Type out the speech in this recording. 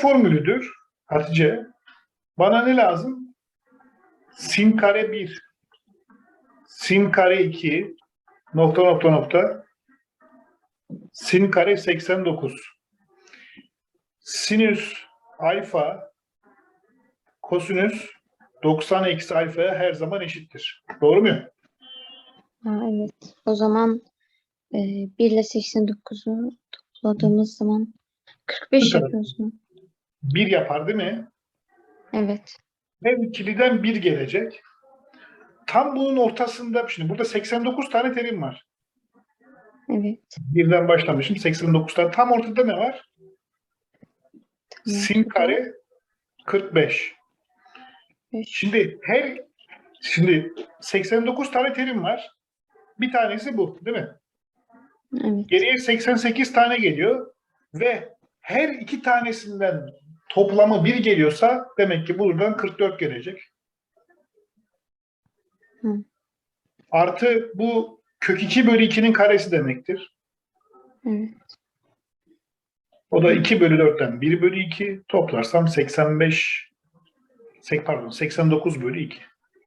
formülüdür Hatice. Bana ne lazım? Sin kare 1, sin kare 2, nokta nokta nokta, sin kare 89. Sinüs alfa, kosinüs 90 eksi alfaya her zaman eşittir. Doğru mu? Ha, evet. O zaman e, 1 ile 89'u topladığımız zaman 45 Bu kadar. yapıyoruz mu? 1 yapar değil mi? Evet. Her ikiliden 1 gelecek. Tam bunun ortasında, şimdi burada 89 tane terim var. Evet. Birden başlamışım. 89 tane. Tam ortada ne var? Tamam. Sin kare 45. Beş. Şimdi her şimdi 89 tane terim var. Bir tanesi bu, değil mi? Evet. Geriye 88 tane geliyor ve her iki tanesinden toplamı bir geliyorsa demek ki buradan 44 gelecek. Hı. Artı bu kök 2 bölü 2'nin karesi demektir. Evet. O da 2 bölü 4'ten 1 bölü 2 toplarsam 85 sek- pardon 89 bölü 2.